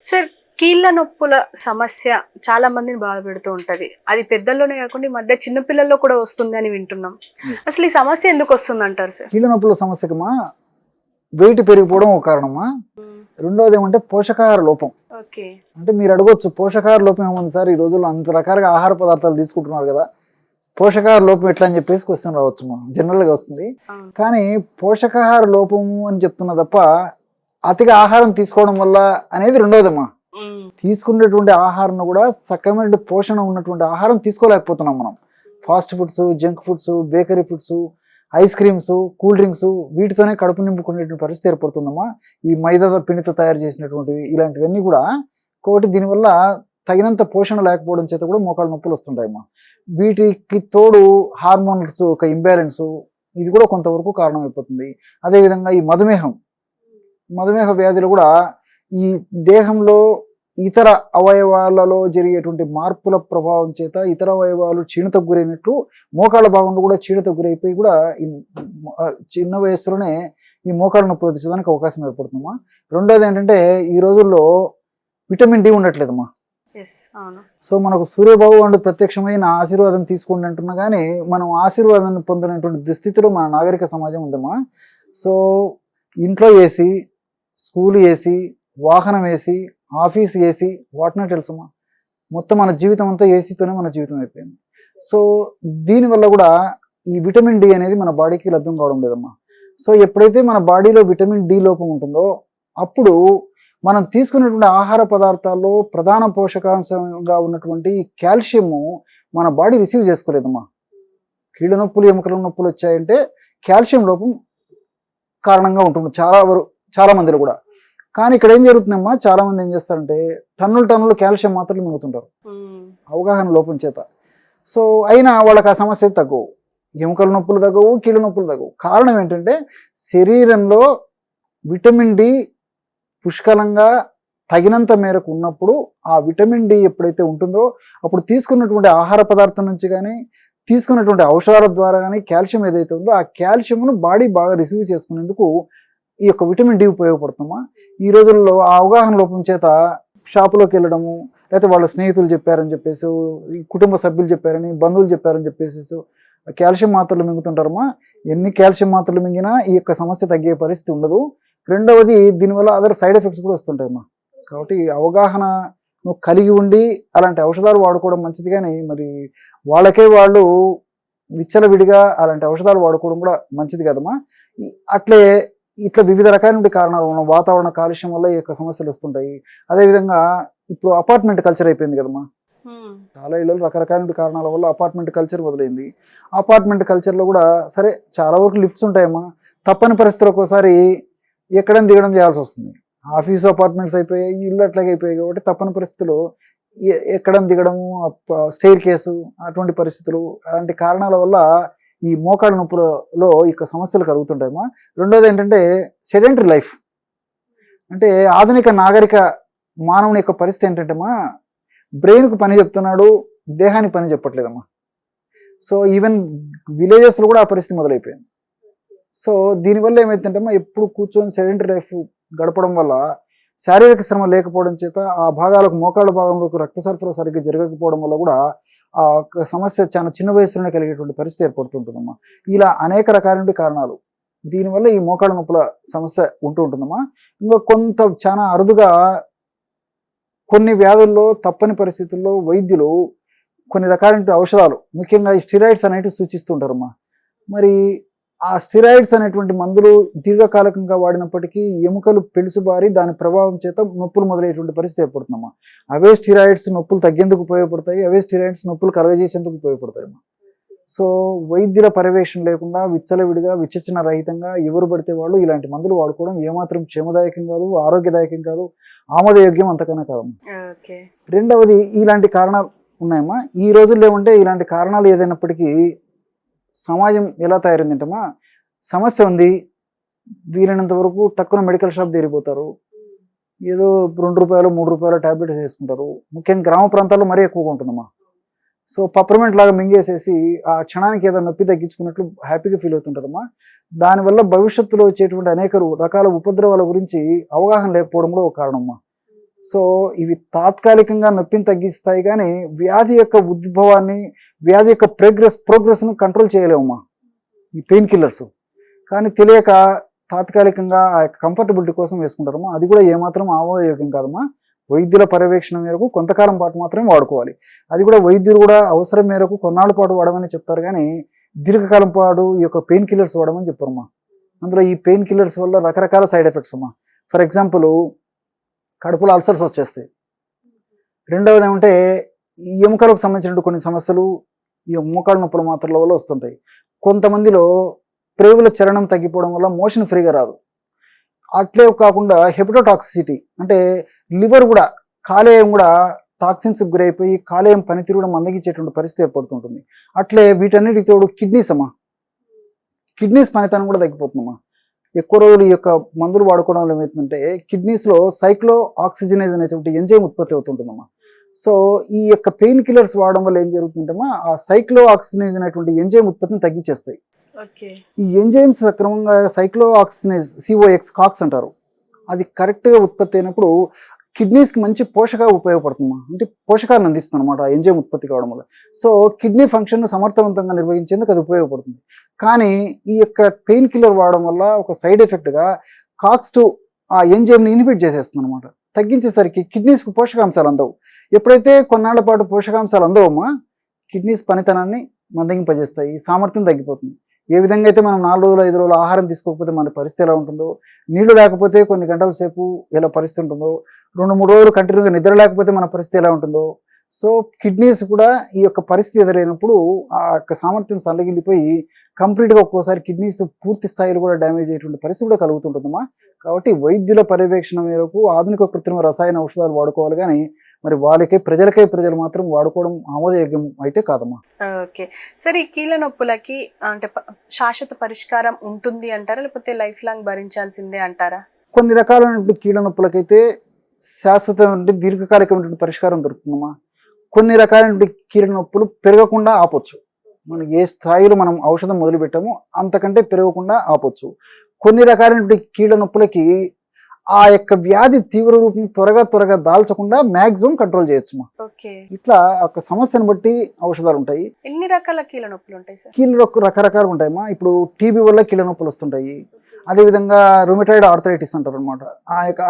Sir కీళ్ళ నొప్పుల సమస్య చాలా మందిని బాధ పెడుతూ ఉంటది. అది పెద్దల్లోనే కాకుండా ఈ మధ్య చిన్న పిల్లల్లో కూడా వస్తుంది అని వింటున్నాం. అసలు ఈ సమస్య ఎందుకు వస్తుంది అంటారు సార్? కీళ్ళ నొప్పుల సమస్యకమా వెయిట్ పెరిగిపోవడం ఒక కారణమా? రెండోది ఏమంటే పోషకాహార లోపం. ఓకే. అంటే మీరు అడగొచ్చు పోషకాహార లోపం ఏముంది సార్? ఈ రోజుల్లో అంత రకాలుగా ఆహార పదార్థాలు తీసుకుంటున్నారు కదా. పోషకాహార లోపం ఎట్లా అని చెప్పేసి క్వశ్చన్ రావచ్చు జనరల్గా వస్తుంది. కానీ పోషకాహార లోపము అని చెప్తున్నా తప్ప అతిగా ఆహారం తీసుకోవడం వల్ల అనేది రెండోదమ్మా తీసుకునేటువంటి ఆహారం కూడా సక్కమైన పోషణ ఉన్నటువంటి ఆహారం తీసుకోలేకపోతున్నాం మనం. Fast foods junk foods bakery foods ice creams cool drinks వీటితోనే కడుపు నింపుకునేటువంటి పరిస్థితి ఏర్పడుతుందమ్మా. ఈ మైదా పిండితో తయారు చేసినటువంటివి ఇలాంటివన్నీ కూడా కోటి దీనివల్ల తగినంత పోషణ లేకపోవడం చేత కూడా మోకాలు నొప్పులు వస్తుంటాయమ్మా. వీటికి తోడు హార్మోన్స్ ఒక ఇంబ్యాలెన్స్ ఇది కూడా కొంతవరకు కారణమైపోతుంది. అదేవిధంగా ఈ మధుమేహం మధుమేహ వ్యాధులు కూడా ఈ దేహంలో ఇతర అవయవాలలో జరిగేటువంటి మార్పుల ప్రభావం చేత ఇతర అవయవాలు క్షీణతకు గురైనట్లు మోకాళ్ళ భాగంలో కూడా క్షీణతకు గురైపోయి కూడా ఈ చిన్న వయస్సులోనే ఈ మోకాళ్ళ నొప్పి వచ్చేదానికి అవకాశం ఏర్పడుతుందమ్మా. రెండోది ఏంటంటే ఈ రోజుల్లో విటమిన్ డి ఉండట్లేదమ్మా. సో మనకు సూర్యభగవానుడు ప్రత్యక్షమైన ఆశీర్వాదం తీసుకోండి అంటున్నా కానీ మనం ఆశీర్వాదాన్ని పొందినటువంటి దుస్థితిలో మన నాగరిక సమాజం ఉందమ్మా. సో ఇంట్లో ఏసీ స్కూల్ ఏసీ వాహనం ఏసీ ఆఫీస్ ఏసీ వాటినే తెలుసమ్మా మొత్తం మన జీవితం అంతా ఏసీతోనే మన జీవితం అయిపోయింది. సో దీనివల్ల కూడా ఈ విటమిన్ డి అనేది మన బాడీకి లభ్యం కావడం లేదమ్మా. సో ఎప్పుడైతే మన బాడీలో విటమిన్ డి లోపం ఉంటుందో అప్పుడు మనం తీసుకున్నటువంటి ఆహార పదార్థాల్లో ప్రధాన పోషకాంశంగా ఉన్నటువంటి కాల్షియము మన బాడీ రిసీవ్ చేసుకోలేదమ్మా. కీళ్ళ నొప్పులు ఎముకల నొప్పులు వచ్చాయంటే కాల్షియం లోపం కారణంగా ఉంటుంది. చాలా వరకు చాలా మందిలో కూడా. కానీ ఇక్కడ ఏం జరుగుతుందమ్మా? చాలా మంది ఏం చేస్తారంటే టన్నులు టన్నులు కాల్షియం మాత్రలు మింగుతుంటారు. అవగాహన లోపం చేత. సో అయినా వాళ్ళకి ఆ సమస్య తగ్గవు. ఎముకల నొప్పులు తగ్గవు కీళ్ళ నొప్పులు తగ్గవు. కారణం ఏంటంటే శరీరంలో విటమిన్ డి పుష్కలంగా తగినంత మేరకు ఉన్నప్పుడు ఆ విటమిన్ డి ఎప్పుడైతే ఉంటుందో అప్పుడు తీసుకున్నటువంటి ఆహార పదార్థం నుంచి కానీ తీసుకున్నటువంటి ఔషధాల ద్వారా కానీ కాల్షియం ఏదైతే ఉందో ఆ కాల్షియంను బాడీ బాగా రిసీవ్ చేసుకునేందుకు ఈ యొక్క విటమిన్ డి ఉపయోగపడుతుందా ఈ రోజుల్లో ఆ అవగాహన లోపం చేత షాపులోకి వెళ్ళడము లేకపోతే వాళ్ళ స్నేహితులు చెప్పారని చెప్పేసి ఈ కుటుంబ సభ్యులు చెప్పారని బంధువులు చెప్పారని చెప్పేసి కాల్షియం మాత్రలు మింగుతుంటారమ్మా? ఎన్ని కాల్షియం మాత్రలు మింగినా ఈ యొక్క సమస్య తగ్గే పరిస్థితి ఉండదు. రెండవది దీనివల్ల అదర్ సైడ్ ఎఫెక్ట్స్ కూడా వస్తుంటాయమ్మా. కాబట్టి అవగాహన నువ్వు కలిగి ఉండి అలాంటి ఔషధాలు వాడుకోవడం మంచిది కానీ మరి వాళ్ళకే వాళ్ళు విచ్చలవిడిగా అలాంటి ఔషధాలు వాడుకోవడం కూడా మంచిది కదమ్మా. అట్లే ఇట్లా వివిధ రకాల కారణాలు ఉన్న వాతావరణ కాలుష్యం వల్ల ఈ యొక్క సమస్యలు వస్తుంటాయి. అదేవిధంగా ఇప్పుడు అపార్ట్మెంట్ కల్చర్ అయిపోయింది కదమ్మా. చాలా ఇళ్ళు రకరకాల కారణాల వల్ల అపార్ట్మెంట్ కల్చర్ మొదలైంది. అపార్ట్మెంట్ కల్చర్లో కూడా సరే చాలా వరకు లిఫ్ట్స్ ఉంటాయమ్మా. తప్పని పరిస్థితులు ఒక్కోసారి ఎక్కడం దిగడం చేయాల్సి వస్తుంది. ఆఫీసు అపార్ట్మెంట్స్ అయిపోయాయి ఇల్లు అట్లాగే అయిపోయాయి కాబట్టి తప్పని పరిస్థితులు ఎక్కడం దిగడము స్టైర్ కేసు అటువంటి పరిస్థితులు అలాంటి కారణాల వల్ల ఈ మోకాళ్ళ నొప్పులలో ఈ సమస్యలు కలుగుతుంటాయమ్మా. రెండోది ఏంటంటే సెడెంటరీ లైఫ్. అంటే ఆధునిక నాగరిక మానవుని యొక్క పరిస్థితి ఏంటంటేమ్మా బ్రెయిన్కు పని చెప్తున్నాడు దేహానికి పని చెప్పట్లేదమ్మా. సో ఈవెన్ విలేజెస్లో కూడా ఆ పరిస్థితి మొదలైపోయింది. సో దీనివల్ల ఏమైతుందమ్మా ఎప్పుడు కూర్చొని సెడెంటరీ లైఫ్ గడపడం వల్ల శారీరక శ్రమ లేకపోవడం చేత ఆ భాగాలకు మోకాళ్ళ భాగంలోకి రక్త సరఫరా సరిగ్గా జరగకపోవడం వల్ల కూడా ఆ సమస్య చాలా చిన్న వయసులోనే కలిగేటువంటి పరిస్థితి ఏర్పడుతుంటుందమ్మా. ఇలా అనేక రకాలైన కారణాలు దీనివల్ల ఈ మోకాళ్ళ నొప్పుల సమస్య ఉంటూ ఉంటుందమ్మా. ఇంకా కొంత చాలా అరుదుగా కొన్ని వ్యాధుల్లో తప్పని పరిస్థితుల్లో వైద్యులు కొన్ని రకాలైన ఔషధాలు ముఖ్యంగా ఈ స్టిరాయిడ్స్ అనేటివి సూచిస్తుంటారమ్మా. మరి ఆ స్టిరాయిడ్స్ అనేటువంటి మందులు దీర్ఘకాలికంగా వాడినప్పటికీ ఎముకలు పెలుసుబారి దాని ప్రభావం చేత నొప్పులు మొదలయ్యేటువంటి పరిస్థితి ఏర్పడుతుందమ్మా. అవే స్టిరాయిడ్స్ నొప్పులు తగ్గేందుకు ఉపయోగపడతాయి అవే స్టిరాయిడ్స్ నొప్పులు కలగజేసేందుకు ఉపయోగపడతాయమ్మా. సో వైద్యుల పర్యవేక్షణ లేకుండా విచ్చలవిడిగా విచక్షణ రహితంగా ఎవరు పడితే వాళ్ళు ఇలాంటి మందులు వాడుకోవడం ఏమాత్రం క్షేమదాయకం కాదు ఆరోగ్యదాయకం కాదు ఆమోదయోగ్యం అంతకన్నా కాదమ్మా. రెండవది ఇలాంటి కారణాలు ఉన్నాయమ్మా. ఈ రోజుల్లో ఏమంటే ఇలాంటి కారణాలు ఏదైనప్పటికీ సమాజం ఎలా తయారైందంటమ్మా? సమస్య ఉంది. వీలైనంత వరకు టక్కున మెడికల్ షాప్ తీరిపోతారు ఏదో రెండు రూపాయలు మూడు రూపాయలు టాబ్లెట్స్ వేసుకుంటారు. ముఖ్యంగా గ్రామ ప్రాంతాల్లో మరీ ఎక్కువగా ఉంటుందమ్మా. సో పప్పర్మెంట్ లాగా మింగేసేసి ఆ క్షణానికి ఏదో నొప్పి తగ్గించుకున్నట్లు హ్యాపీగా ఫీల్ అవుతుంటారమ్మా దానివల్ల భవిష్యత్తులో వచ్చేటువంటి అనేక రకాల ఉపద్రవాల గురించి అవగాహన లేకపోవడంలో ఒక కారణమ్మా. సో ఇవి తాత్కాలికంగా నొప్పిని తగ్గిస్తాయి కానీ వ్యాధి యొక్క ఉద్భవాన్ని వ్యాధి యొక్క ప్రోగ్రెస్ ప్రోగ్రెస్ను కంట్రోల్ చేయలేమమ్మా ఈ పెయిన్ కిల్లర్స్. కానీ తెలియక తాత్కాలికంగా ఆ యొక్క కంఫర్టబిలిటీ కోసం వేసుకుంటారమ్మా. అది కూడా ఏమాత్రం ఆమోదయోగ్యం కాదమ్మా. వైద్యుల పర్యవేక్షణ మేరకు కొంతకాలం పాటు మాత్రమే వాడుకోవాలి. అది కూడా వైద్యులు కూడా అవసరం మేరకు కొన్నాళ్ళ పాటు వాడమని చెప్తారు కానీ దీర్ఘకాలం పాటు ఈ యొక్క పెయిన్ కిల్లర్స్ వాడమని చెప్పారమ్మా. అందులో ఈ పెయిన్ కిల్లర్స్ వల్ల రకరకాల సైడ్ ఎఫెక్ట్స్ అమ్మా. ఫర్ ఎగ్జాంపుల్ కడుపులో అల్సర్స్ వచ్చేస్తాయి. రెండవది ఏమంటే ఈ ఎముకలకు సంబంధించిన కొన్ని సమస్యలు ఈ మోకాళ్ళ నొప్పుల మాత్రల వల్ల వస్తుంటాయి. కొంతమందిలో ప్రేవుల చలనం తగ్గిపోవడం వల్ల మోషన్ ఫ్రీగా రాదు. అట్లే కాకుండా హెపటోటాక్సిసిటీ అంటే లివర్ కూడా కాలేయం కూడా టాక్సిన్స్ గురైపోయి కాలేయం పనితీరు కూడా మందగించేటువంటి పరిస్థితి ఏర్పడుతుంటుంది. అట్లే వీటన్నిటి తోడు కిడ్నీస్ అమ్మా. కిడ్నీస్ పనితనం కూడా తగ్గిపోతుందమ్మా. ఎక్కువ రోజులు ఈ యొక్క మందులు వాడుకోవడం వల్ల ఏమవుతుందంటే కిడ్నీస్లో సైక్లో ఆక్సిజనేజ్ అనేటువంటి ఎంజైమ్ ఉత్పత్తి అవుతుంటుందమ్మా. సో ఈ యొక్క పెయిన్ కిల్లర్స్ వాడడం వల్ల ఏం జరుగుతుందమ్మా ఆ సైక్లో ఆక్సిజనేజ్ అనేటువంటి ఎంజైమ్ ఉత్పత్తిని తగ్గించేస్తాయి. ఈ ఎంజైమ్స్ సక్రమంగా సైక్లో ఆక్సిజనేజ్ సిఓఎక్స్ కాక్స్ అంటారు. అది కరెక్ట్గా ఉత్పత్తి అయినప్పుడు కిడ్నీస్కి మంచి పోషక ఉపయోగపడుతుందమ్మా అంటే పోషకాలను అందిస్తుంది అనమాట ఎంజైమ్ ఉత్పత్తి కావడం వల్ల. సో కిడ్నీ ఫంక్షన్ను సమర్థవంతంగా నిర్వహించేందుకు అది ఉపయోగపడుతుంది. కానీ ఈ యొక్క పెయిన్ కిల్లర్ వాడడం వల్ల ఒక సైడ్ ఎఫెక్ట్గా కాక్స్ టు ఆ ఎంజైమ్ని ఇన్హిబిట్ చేసేస్తుంది అనమాట తగ్గించేసరికి కిడ్నీస్కి పోషకాంశాలు అందవు. ఎప్పుడైతే కొన్నాళ్ళ పాటు పోషకాంశాలు అందవమ్మా కిడ్నీస్ పనితనాన్ని మందగింపజేస్తాయి సామర్థ్యం తగ్గిపోతుంది. ఏ విధంగా అయితే మనం నాలుగు రోజులు ఐదు రోజులు ఆహారం తీసుకోకపోతే మన పరిస్థితి ఎలా ఉంటుందో నీళ్ళు లేకపోతే కొన్ని గంటల సేపు ఎలా పరిస్థితి ఉంటుందో రెండు మూడు రోజులు కంటిన్యూగా నిద్ర లేకపోతే మన పరిస్థితి ఎలా ఉంటుందో సో కిడ్నీస్ కూడా ఈ యొక్క పరిస్థితి ఎదురైనప్పుడు ఆ యొక్క సామర్థ్యం సన్నగిల్లిపోయి కంప్లీట్గా ఒక్కోసారి కిడ్నీస్ పూర్తి స్థాయిలో కూడా డ్యామేజ్ అయ్యేటువంటి పరిస్థితి కూడా కలుగుతుంటుందమ్మా. కాబట్టి వైద్యుల పర్యవేక్షణ మేరకు ఆధునిక కృత్రిమ రసాయన ఔషధాలు వాడుకోవాలి కానీ మరి వాళ్ళకే ప్రజలకై ప్రజలు మాత్రం వాడుకోవడం ఆమోదయోగ్యం అయితే కాదమ్మా. ఓకే. సరే ఈ కీళ్ళ నొప్పులకి అంటే శాశ్వత పరిష్కారం ఉంటుంది అంటారా? లేకపోతే లైఫ్ లాంగ్ భరించాల్సిందే అంటారా? కొన్ని రకాలైనటువంటి కీళ్ళ నొప్పులకైతే శాశ్వతమైన దీర్ఘకాలికమైనటువంటి పరిష్కారం దొరుకుతుందమ్మా. కొన్ని రకాలైనటువంటి కీళ్ళ నొప్పులు పెరగకుండా ఆపొచ్చు. మనం ఏ స్థాయిలో మనం ఔషధం మొదలు పెట్టామో అంతకంటే పెరగకుండా ఆపొచ్చు. కొన్ని రకాలైనటువంటి కీళ్ళ నొప్పులకి ఆ యొక్క వ్యాధి తీవ్ర రూపం త్వరగా త్వరగా దాల్చకుండా మాక్సిమం కంట్రోల్ చేయొచ్చు ఇట్లా ఒక సమస్యను బట్టి ఔషధాలు ఉంటాయి ఎన్ని రకాల కీళ్ళ నొప్పులు ఉంటాయి కీళ్ళ రకరకాలు ఉంటాయమ్మా ఇప్పుడు టీబీ వల్ల కీళ్ళ నొప్పులు వస్తుంటాయి. అదేవిధంగా రొమెటాయిడ్ ఆర్థరైటిస్ అంటారు అనమాట ఆ యొక్క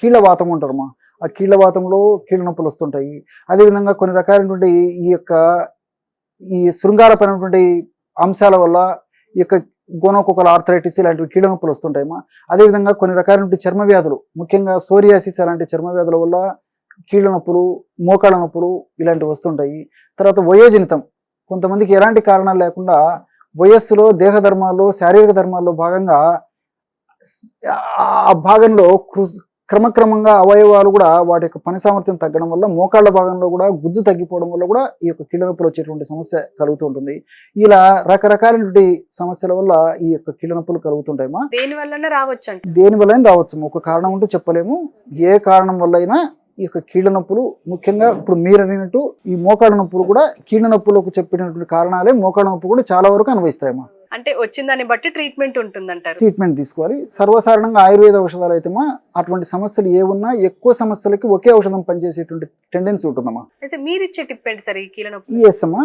కీళ్ళ వాతం అంటారమ్మా ఆ కీళ్ళవాతంలో కీళ్ళ నొప్పులు వస్తుంటాయి. అదేవిధంగా కొన్ని రకాలైనటువంటి ఈ యొక్క ఈ శృంగారపరమైనటువంటి అంశాల వల్ల ఈ యొక్క గోనోకొకల ఆర్థరైటిస్ ఇలాంటివి కీళ్ళ నొప్పులు వస్తుంటాయమ్మా అదేవిధంగా కొన్ని రకాలైనటువంటి చర్మ వ్యాధులు ముఖ్యంగా సోరియాసిస్ అలాంటి చర్మ వ్యాధుల వల్ల కీళ్ళ నొప్పులు మోకాళ్ళ నొప్పులు ఇలాంటివి వస్తుంటాయి. తర్వాత వయోజనితం కొంతమందికి ఎలాంటి కారణాలు లేకుండా వయస్సులో దేహ ధర్మాల్లో శారీరక ధర్మాల్లో భాగంగా ఆ భాగంలో కృ- క్రమక్రమంగా అవయవాలు కూడా వాటి యొక్క పని సామర్థ్యం తగ్గడం వల్ల మోకాళ్ళ భాగంలో కూడా గుజ్జు తగ్గిపోవడం వల్ల కూడా ఈ యొక్క కీళ్ళ నొప్పులు వచ్చేటువంటి సమస్య కలుగుతూ ఉంటుంది. ఇలా రకరకాలైనటువంటి సమస్యల వల్ల ఈ యొక్క కీళ్ళ నొప్పులు కలుగుతుంటాయమ్మా దేని వల్లనే రావచ్చు దేని వల్ల రావచ్చు ఒక కారణం ఉంటూ చెప్పలేము. ఏ కారణం వల్ల అయినా ఈ యొక్క కీళ్ళ నొప్పులు ముఖ్యంగా ఇప్పుడు మీరు అడిగినట్టు ఈ మోకాళ్ళ నొప్పులు కూడా కీళ్ళ నొప్పులకు చెప్పినటువంటి కారణాలే మోకాళ్ళ నొప్పి కూడా చాలా వరకు అనుభవిస్తాయమ్మా. అంటే వచ్చిన దాన్ని బట్టి ట్రీట్మెంట్ ఉంటుందంటారు. ట్రీట్మెంట్ తీసుకోవాలి. సర్వసాధారణంగా ఆయుర్వేద ఔషధాలు అయితేమా అటువంటి సమస్యలు ఏ ఉన్నా ఎక్కువ సమస్యలకి ఒకే ఔషధం పనిచేసేటువంటి టెండెన్సీ ఉంటుందమ్మా. అయితే మీరు ఇచ్చే టిప్ ఏంటి సార్ ఈ కీళ్ళ నొప్పి ఎస్ అమ్మా.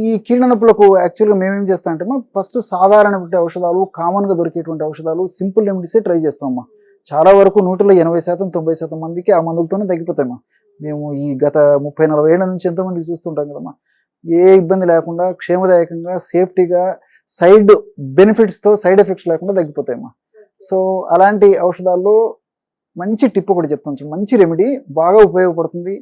ఈ- కీళ్ళ నొప్పులకు యాక్చువల్గా మేమేం చేస్తామంటే ఫస్ట్ సాధారణటువంటి ఔషధాలు కామన్గా దొరికేటువంటి ఔషధాలు సింపుల్ రెమెడీసే ట్రై చేస్తామమ్మా. చాలా వరకు నూటిలో ఎనభై శాతం తొంభై శాతం మందికి ఆ మందులతోనే తగ్గిపోతాయమ్మా మేము ఈ గత ముప్పై నలభై ఏళ్ళ నుంచి ఎంతోమందికి చూస్తుంటాం కదమ్మా. ఏ ఇబ్బంది లేకుండా క్షేమదాయకంగా సేఫ్టీగా సైడ్ బెనిఫిట్స్తో సైడ్ ఎఫెక్ట్స్ లేకుండా తగ్గిపోతాయమ్మా. సో అలాంటి ఔషధాల్లో మంచి టిప్ ఒకటి చెప్తాను మంచి రెమెడీ బాగా ఉపయోగపడుతుంది.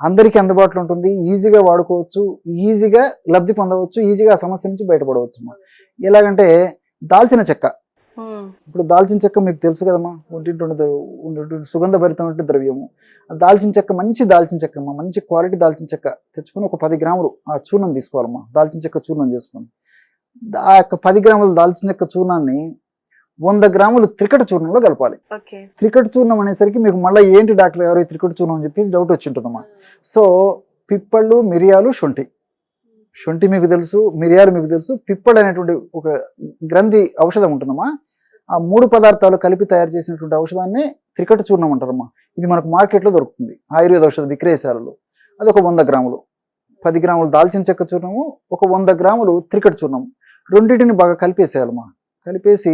అందరికీ అందుబాటులో ఉంటుంది. ఈజీగా వాడుకోవచ్చు. ఈజీగా లబ్ధి పొందవచ్చు. ఈజీగా ఆ సమస్య నుంచి బయటపడవచ్చు అమ్మా ఎలాగంటే దాల్చిన చెక్క. ఇప్పుడు దాల్చిన చెక్క మీకు తెలుసు కదమ్మా ఒంటింటి ఉండేటువంటి సుగంధభరితమైన ద్రవ్యము. ఆ దాల్చిన చెక్క మంచి దాల్చిన చెక్క అమ్మా మంచి క్వాలిటీ దాల్చిన చెక్క తెచ్చుకొని ఒక పది గ్రాములు ఆ చూర్ణం తీసుకోవాలమ్మా దాల్చిన చెక్క చూర్ణం చేసుకొని. ఆ యొక్క పది గ్రాముల దాల్చిన చెక్క చూర్ణాన్ని వంద గ్రాములు త్రికట చూర్ణంలో కలపాలి. త్రికట చూర్ణం అనేసరికి మీకు మళ్ళీ ఏంటి డాక్టర్ గారు త్రికట చూర్ణం అని చెప్పేసి డౌట్ వచ్చి ఉంటుందమ్మా సో పిప్పళ్ళు మిరియాలు శొంఠి. శొంఠి మీకు తెలుసు మిరియాలు మీకు తెలుసు పిప్పళ్ళు అనేటువంటి ఒక గ్రంథి ఔషధం ఉంటుందమ్మా. ఆ మూడు పదార్థాలు కలిపి తయారు చేసినటువంటి ఔషధాన్ని త్రికట చూర్ణం అంటారమ్మా. ఇది మనకు మార్కెట్లో దొరుకుతుంది. ఆయుర్వేద ఔషధ విక్రయశాలలో. అది ఒక వంద గ్రాములు. పది గ్రాములు దాల్చిన చెక్క చూర్ణము ఒక వంద గ్రాములు త్రికట చూర్ణం. రెండింటిని బాగా కలిపేసేయాలమ్మా. కలిపేసి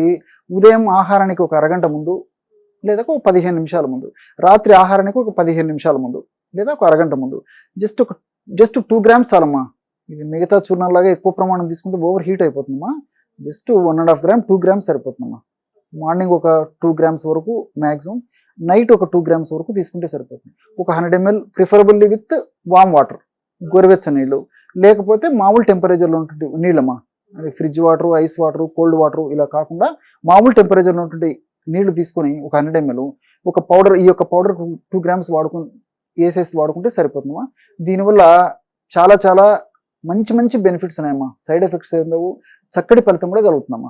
ఉదయం ఆహారానికి ఒక అరగంట ముందు లేదా ఒక పదిహేను నిమిషాల ముందు రాత్రి ఆహారానికి ఒక పదిహేను నిమిషాల ముందు లేదా ఒక అరగంట ముందు. జస్ట్ ఒక జస్ట్ టూ గ్రామ్స్ చాలమ్మా. ఇది మిగతా చూర్ణాలాగా ఎక్కువ ప్రమాణం తీసుకుంటే over heat అయిపోతుందమ్మా. Just one and half gram two grams సరిపోతుందమ్మా. Morning ఒక టూ గ్రామ్స్ వరకు మ్యాక్సిమం నైట్ ఒక టూ గ్రామ్స్ వరకు తీసుకుంటే సరిపోతుంది. ఒక hundred ML preferably with warm water గోరువెచ్చని నీళ్ళు. లేకపోతే మామూలు టెంపరేచర్లో ఉంటుంది నీళ్ళమ్మా. అది fridge water ice water cold water ఇలా కాకుండా మామూలు టెంపరేచర్లో ఉంటుంది నీళ్ళు తీసుకొని ఒక హండ్రెడ్ ఎంఎల్ ఒక పౌడర్ ఈ యొక్క పౌడర్ టూ గ్రామ్స్ వాడుకుని వేసేసి వాడుకుంటే సరిపోతుందమ్మా. దీనివల్ల చాలా చాలా మంచి మంచి బెనిఫిట్స్ ఉన్నాయమ్మా. సైడ్ ఎఫెక్ట్స్ ఏందో చక్కటి ఫలితం కూడా కలుగుతుందమ్మా.